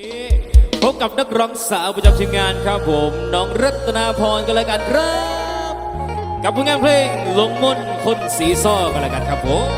นี้พบกับนักร้องสาวประจำทีมงานครับผมน้องรัตนาพรกันแล้วกันครับ กับผลงานเพลงลงมนคนสีซ้อกันแล้กันครับผม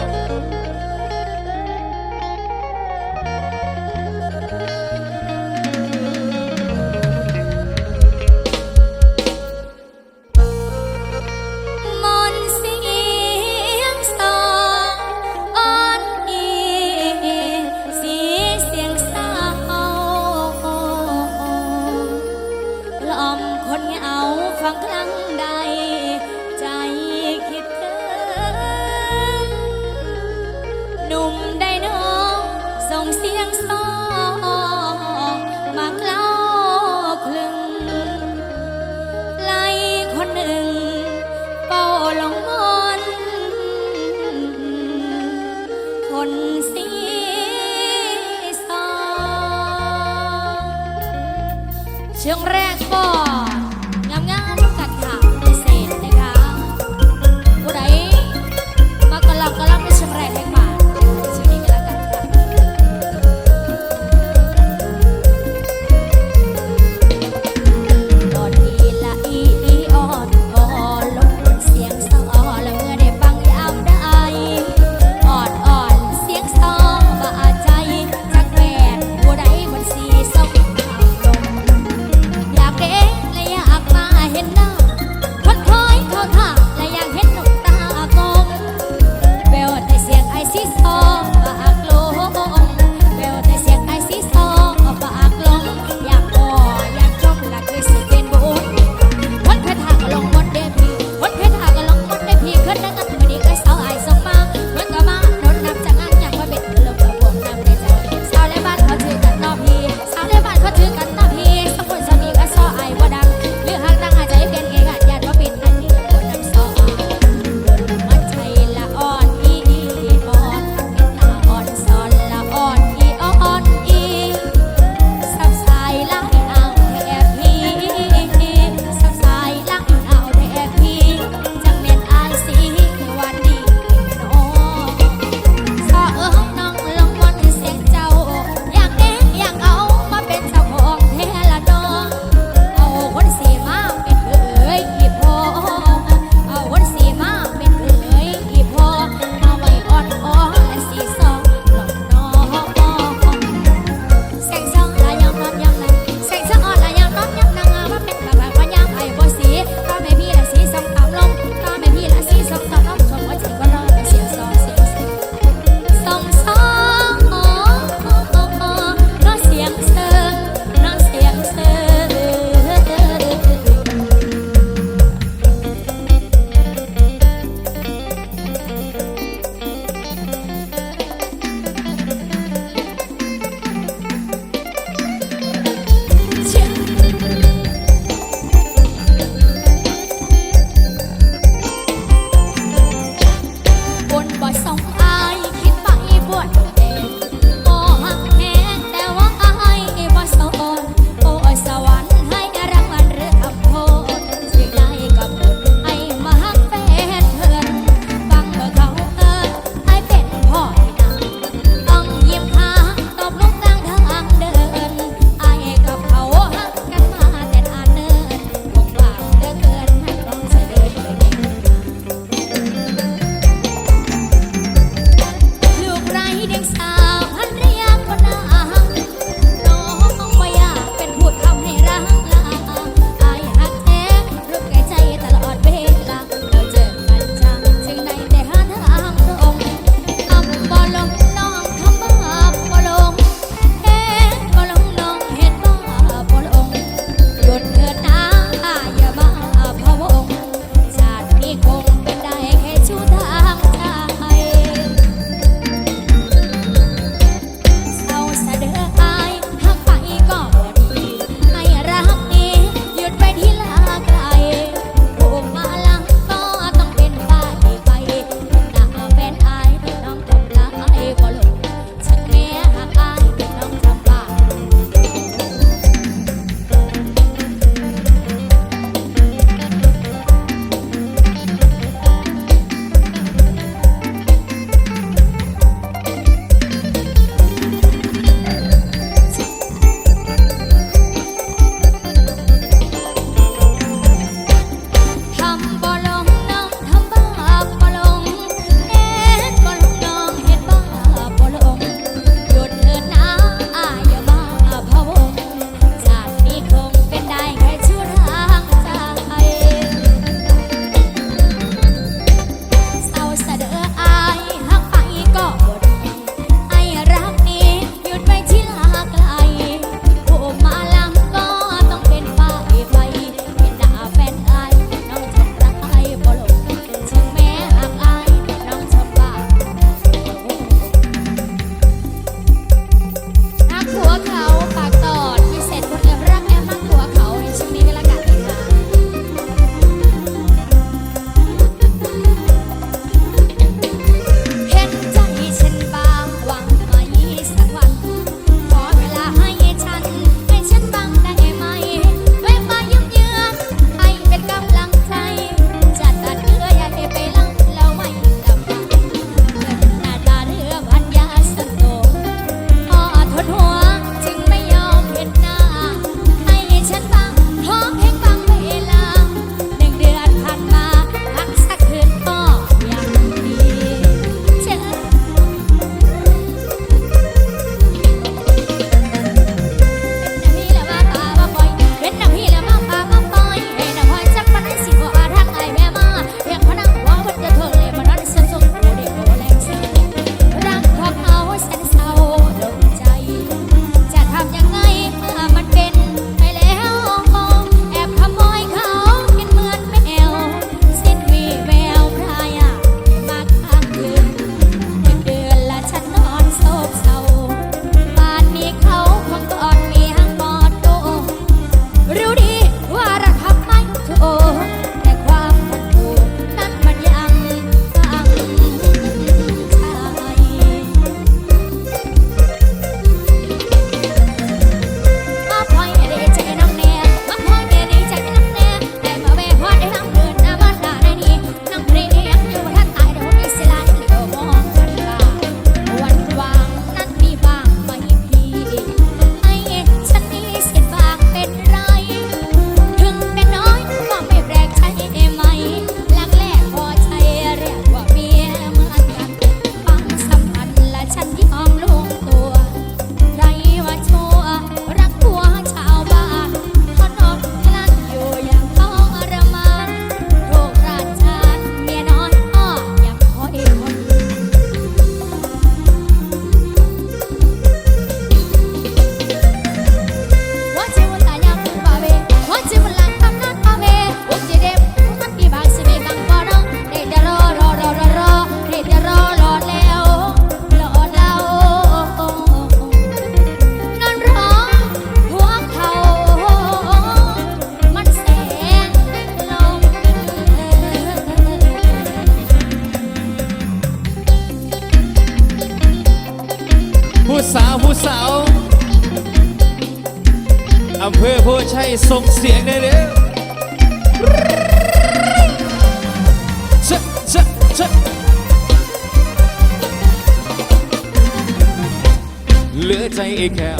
ใจแค่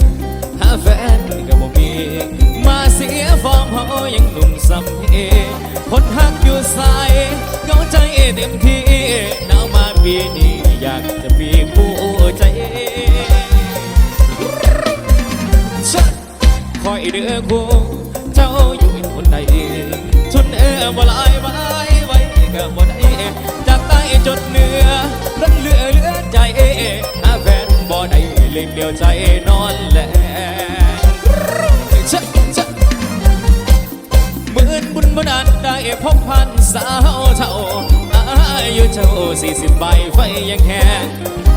หาแฟนก็บ่มี มาเสียฟอร์มเฮายังหนุ่มซ้ำเอคนหักอยู่สายเงาใจเต็มที่หนาวมาปีนี้อยากจะมีคู่ใจชัดคอยเดือคู่เจ้าอยู่เป็นคนใดชุนเออบ่ลายไว้ไว้ก็บ่ได้จากใต้จนเหนือรันเหลือเหลือใจหาแฟนบ่ได้ เล่นเดียวใจนอนแหลชัดชัดหมื่นบุญบนานได้พบพันสาวเท่าอายุเจ้าสี่สิบใบไฟยังแห้ง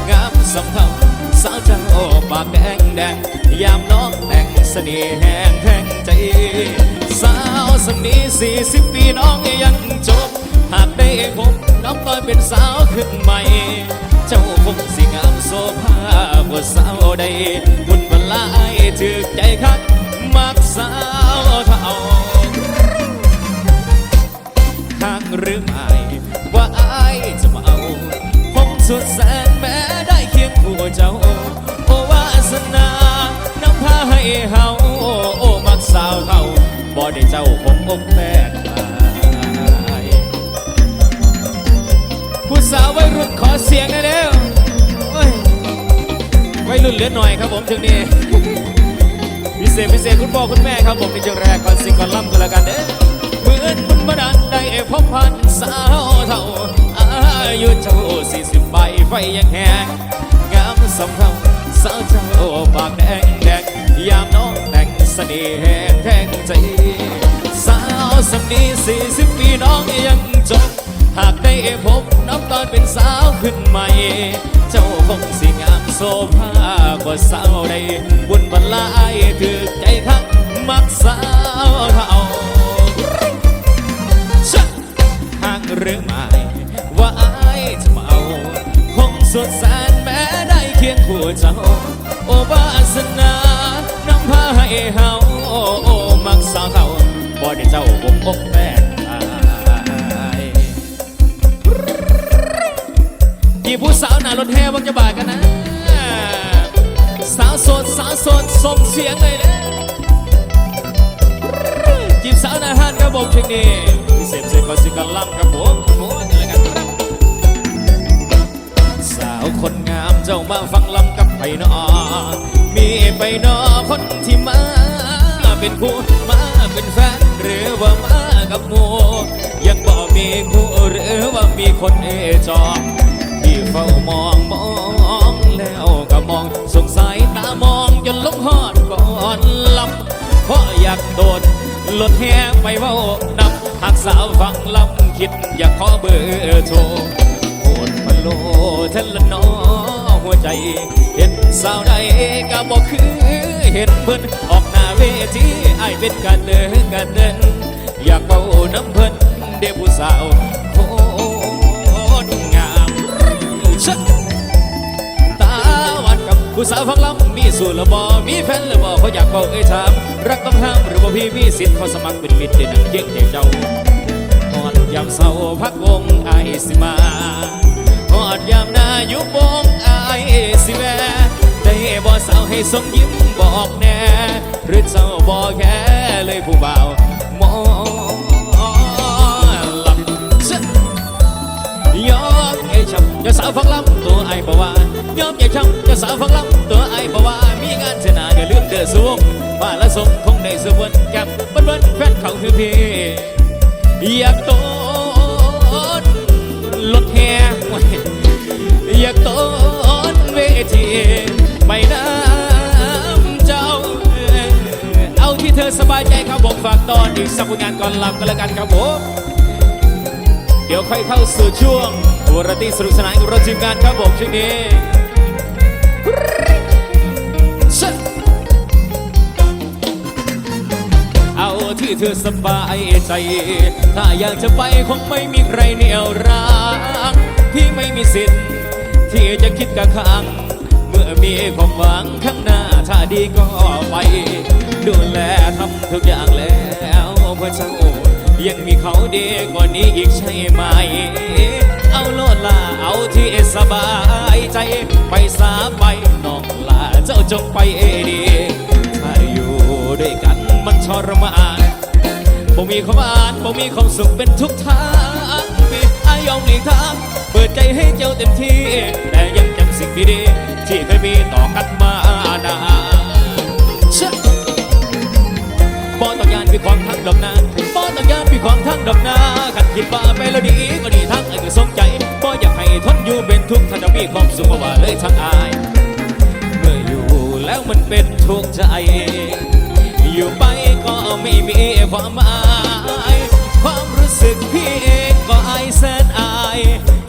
งามสำเท่าสาวเจ้าปากแดงแดงยามน้องแต่งเสน่ห์แห้งแทงใจ สาวสำนีสี่สิบปีน้องยังจบ หากได้พบน้องก็เป็นสาวขึ้นใหม่ เจ้าคงสิงามโซภาบทสาวใดบุญบรรลายถึกใจคักมักสาวเท่าทางหรือไม่ว่าอายจะมาเอาคงสุดแสนแม้ได้เคียงคู่เจ้า โอวาสนานำพาให้เฮาโอ้มักสาวเท่าบ่ได้เจ้าคงอกแตก สาววัยรุ่นขอเสียงหน่อยเร็วโอ้ยวัยรุ่นเหลือหน่อยครับผมถึงนี้พิเศษพิเศษคุณพ่อคุณแม่ครับผมในช่วงแรกก่อนสิ่งก่อนล่ำกันล้วกันเด้อเหมือนบุญบันดาลได้พบพันสาวเท่าอายุเจ้าสี่สิบใบไฟยังแห้งงามสำเท่าสาวเจ้าปากแดงแดงยามน้องแต่งเสน่ห์แห้งแทงใจสาวสำนีสี่สิบปีน้องยังจบ หากได้พบน้องตอนเป็นสาวขึ้นใหม่ เจ้าคงสิงามโซภากว่สาวใดบุญบรรลายถือใจคักมักสาวเท่าชะหากเรื่องใหม่ว่าอายจะมาเอาคงสุดแสนแม้ได้เคียงคู่เจ้า โอบาสนานำพาให้เฮาโอ้มักสาวเขาบ่ได้เจ้าบ่มอก ที่ผู้สาวหน้ารถแห่บังจะบาดกันนะ สาวโสดสาวโสดส่งเสียงเลยนะจีบสาวหน้าห้านครับผมเช่นนี้พิเศษเสร็จก่อนสิกันล่ำครับผมโอ้ยอะไรกันครับสาวคนงามเจ้ามาฟังลำกับไผ่นอมีไปนอคนที่มาเป็นคู่มาเป็นแฟนหรือว่ามากับหมูยังบ่มีคู่หรือว่ามีคนเอจอ รถแห่ไปเว้านำหากสาวฟังลำคิดอยากขอเบอร์โทรโอนพะโลเทละนอหัวใจ เห็นสาวใดก็บอกคือเห็นเพิ่นออกหน้าเวทีไอเป็นการเดินการเดินอยากเบาน้ำเพิ่นเด็ผู้สาวโคตรงามชัดกับ ผู้สาวฟังลำมีสูตรหรือบ่มีแฟนหรือบ่เขาอยากเบาเอ้ยถาม รักต้องห้ามหรือว่าพี่มีสิทธิ์ขอสมัครเป็นมิตรได้นั่งเยี่ยงใจเจ้าหอดยามเศร้าพักวงไอสิมาหอดยามนายุบวงไอสิแวได้บ่สาวให้ส่งยิ้มบอกแน่หรือเจ้าบ่แค่เลยผู้บ่าวมอลำชะยอมไอ้ช้ำจะสาวฟังลำตัวไอ้บ่ว่า ยอมไอ้ช้ำจะสาวฟังลำตัวไอ้บ่ว่ามีงานเสนาอย่าลืมเดือดสูงมาละสมคงได้สวนกับบิ้นบันแฟนเขาคือพี่อยากโตนรถแห่อยากโตนเวทีไปน้ำเจ้า เอาที่เธอสบายใจครับผมฝากตอนอีกสักผลงานก่อนหลำกันแล้วกันครับผม เดี๋ยวค่อยเข้าสู่ช่วงวรตีสนุกสนานกับเราทีมงานครับผมช่วงนี้เอาที่เธอสบายใจ ถ้าอยากจะไปคงไม่มีใครเหนี่ยวรักพี่ไม่มีสิทธิ์ที่จะคิดกะขังเมื่อมีความหวังข้างหน้า ถ้าดีก็ไป ดูแลทำทุกอย่างแล้วเพื่อเจ้ ยังมีเขาดีกว่านี้อีกใช่ไหม เอาโลดลาเอาที่สบายใจ ไปสาไปน้องลาเจ้าจงไปเอดีถ้าอยู่ด้วยกันมันทรมานบ่มีความอ่านบ่มีความสุขเป็นทุกทางมีอายอมหลีกทางเปิดใจให้เจ้าเต็มที่ แต่ยังจำสิ่งดีๆที่เคยมีต่อกันมานานบ่ต้องยานพี่ความทั้งดอกนาบ่ ต้องยานพี่ความทั้งดอกนาขันคิดว่าไปแล้วดีก็ดีทั้งไอ้คือสมใจบ่อยากให้ทนอยู่เป็นทุกข์ท่านจะมีความสุขว่าเลยทั้งอาย เมื่ออยู่แล้วมันเป็นทุกข์ใจ อยู่ไปก็ไม่มีความหมายความรู้สึกพี่เองก็อายแสนอาย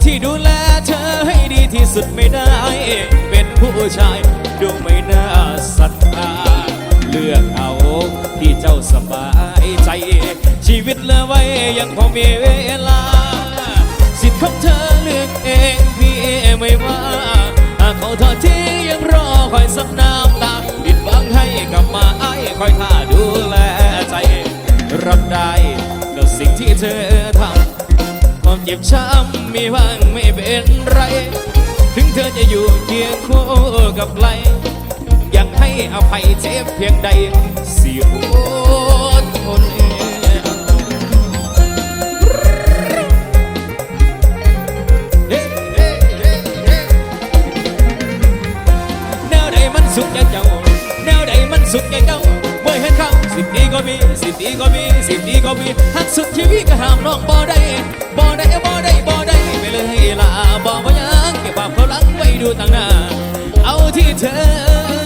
ที่ดูแลเธอให้ดีที่สุดไม่ได้ เป็นผู้ชายดูไม่น่าศรัทธาเลือกเอาที่เจ้าสบายใจ ชีวิตเหลือไว้ยังพอมีเวลา สิทธิ์ของเธอเลือกเองพี่ไม่ว่าหากเขาทอดที่ยังรอคอยสับน้ำตาผิดหวังให้กลับมาไอ้คอยท่าดูแลใจ รับได้กับสิ่งที่เธอทำความเจ็บช้ำมีบ้างไม่เป็นไร ถึงเธอจะอยู่เคียงคู่กับใครยังให้อภัยเจ็บเพียงใด ก็มีหักสุดชีวิตก็ห้ามน้องบ่ได้บ่ได้บ่ได้บ่ได้ไปเลยล่ะบอกว่ายังเก็บความเขาหลังไว้ดูต่างหน้าเอาที่เธอ